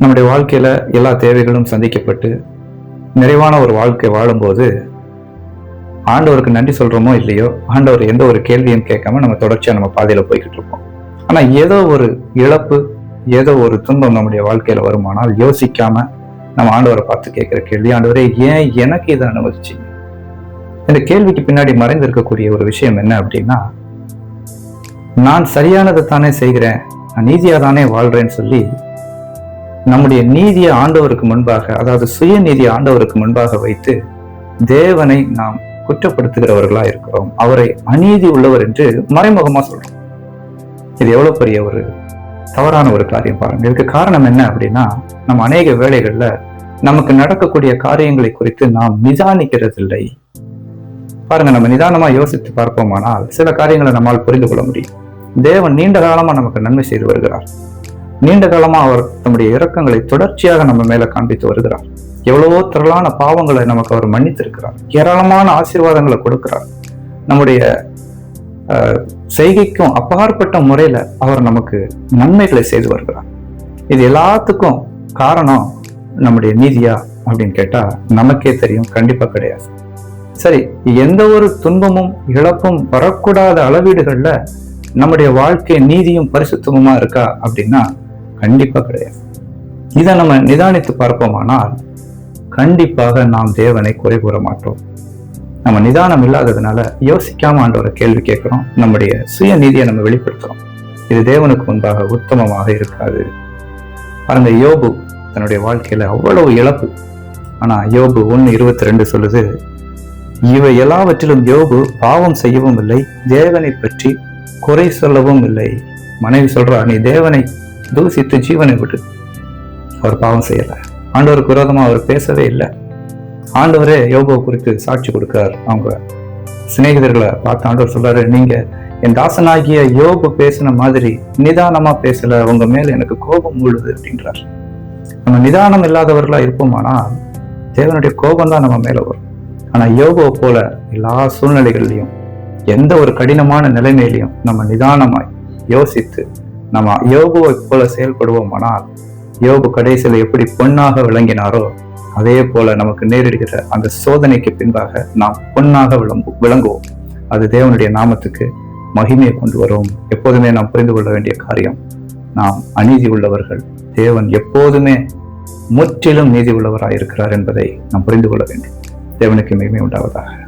நம்முடைய வாழ்க்கையில எல்லா தேவைகளும் சந்திக்கப்பட்டு நிறைவான ஒரு வாழ்க்கை வாழும்போது ஆண்டவருக்கு நன்றி சொல்கிறோமோ இல்லையோ ஆண்டவர் எந்த ஒரு கேள்வியும் கேட்காம நம்ம தொடர்ச்சியா நம்ம பாதையில போய்கிட்டு இருப்போம். ஆனா ஏதோ ஒரு இழப்பு ஏதோ ஒரு துன்பம் நம்முடைய வாழ்க்கையில வருமானால் யோசிக்காம நம்ம ஆண்டவரை பார்த்து கேட்கிற கேள்வி ஆண்டவரே ஏன் எனக்கு இதை அனுமதிச்சீங்க? இந்த கேள்விக்கு பின்னாடி மறைந்திருக்கக்கூடிய ஒரு விஷயம் என்ன அப்படின்னா நான் சரியானதை தானே செய்கிறேன் நான் நீதியா தானே வாழ்றேன்னு சொல்லி நம்முடைய நீதியை ஆண்டவருக்கு முன்பாக அதாவது சுய நீதியை ஆண்டவருக்கு முன்பாக வைத்து தேவனை நாம் குற்றப்படுத்துகிறவர்களா இருக்கிறோம். அவரை அநீதி உள்ளவர் என்று மறைமுகமா சொல்றோம். இது எவ்வளவு பெரிய ஒரு தவறான ஒரு காரியம் பாருங்க. இதுக்கு காரணம் என்ன அப்படின்னா நம்ம அநேக வேலைகள்ல நமக்கு நடக்கக்கூடிய காரியங்களை குறித்து நாம் நிதானிக்கிறதில்லை. பாருங்க நம்ம நிதானமா யோசித்து பார்ப்போமானால் சில காரியங்களை நம்மால் புரிந்து கொள்ள முடியும். தேவன் நீண்ட காலமா நமக்கு நன்மை செய்து வருகிறார். நீண்ட காலமா அவர் தம்முடைய இரக்கங்களை தொடர்ச்சியாக நம்ம மேல காண்பித்து வருகிறார். எவ்வளவோ திரளான பாவங்களை நமக்கு அவர் மன்னித்திருக்கிறார். ஏராளமான ஆசீர்வாதங்களை கொடுக்கிறார். நம்முடைய செய்கைக்கும் அப்பாற்பட்ட முறையில அவர் நமக்கு நன்மைகளை செய்து வருகிறார். இது எல்லாத்துக்கும் காரணம் நம்முடைய நீதியா அப்படின்னு கேட்டா நமக்கே தெரியும். கண்டிப்பா கிடையாது. சரி எந்த ஒரு துன்பமும் இழப்பும் வரக்கூடாத அளவீடுகள்ல நம்முடைய வாழ்க்கை நீதியும் பரிசுத்தமுமா இருக்கா அப்படின்னா கண்டிப்பா கிடையாது. இதை நம்ம நிதானித்து பார்ப்போமானால் கண்டிப்பாக நாம் தேவனை குறை கூற மாட்டோம். நம்ம நிதானம் இல்லாததுனால யோசிக்காம ஆண்டவரை கேள்வி கேட்கிறோம். நம்முடைய சுய நீதியை நம்ம வெளிப்படுத்துறோம். இது தேவனுக்கு முன்பாக உத்தமமாக இருக்காது. பாருங்க யோபு தன்னுடைய வாழ்க்கையில அவ்வளவு இழப்பு. ஆனா யோபு ஒன்று இருபத்தி ரெண்டு சொல்லுது இவை எல்லாவற்றிலும் யோபு பாவம் செய்யவும் இல்லை தேவனை பற்றி குறை சொல்லவும் இல்லை. மனைவி சொல்றா நீ தேவனை தூசித்து ஜீவனை விட்டு அவர் பாவம் செய்யல. ஆண்டவருக்கு விரோதமாக அவர் பேசவே இல்லை. ஆண்டவரே யோகோ குறித்து சாட்சி கொடுக்கிறார். அவங்க சிநேகிதர்களை பார்த்து ஆண்டவர் சொல்றாரு நீங்க என் தாசனாகிய யோபு பேசின மாதிரி நிதானமா பேசல. உங்க மேல எனக்கு கோபம் உள்ளது அப்படின்றார். நம்ம நிதானம் இல்லாதவர்களா இருப்போமானால் தேவனுடைய கோபம் தான் நம்ம மேல வரும். ஆனா யோகோ போல எல்லா சூழ்நிலைகள்லையும் எந்த ஒரு கடினமான நிலைமையிலையும் நம்ம நிதானமாய் யோசித்து நம்ம யோகுவை போல செயல்படுவோமானால் யோபு கடைசியில் எப்படி பொன்னாக விளங்கினாரோ அதே போல நமக்கு நேரிடுகிற அந்த சோதனைக்கு பின்பாக நாம் பொன்னாக விளங்கு விளங்குவோம். அது தேவனுடைய நாமத்துக்கு மகிமையை கொண்டு வரும். எப்போதுமே நாம் புரிந்து கொள்ள வேண்டிய காரியம் நாம் அநீதி உள்ளவர்கள். தேவன் எப்போதுமே முற்றிலும் நீதி உள்ளவராக இருக்கிறார் என்பதை நாம் புரிந்து கொள்ள வேண்டும். தேவனுக்கு மகிமை உண்டாவதாக.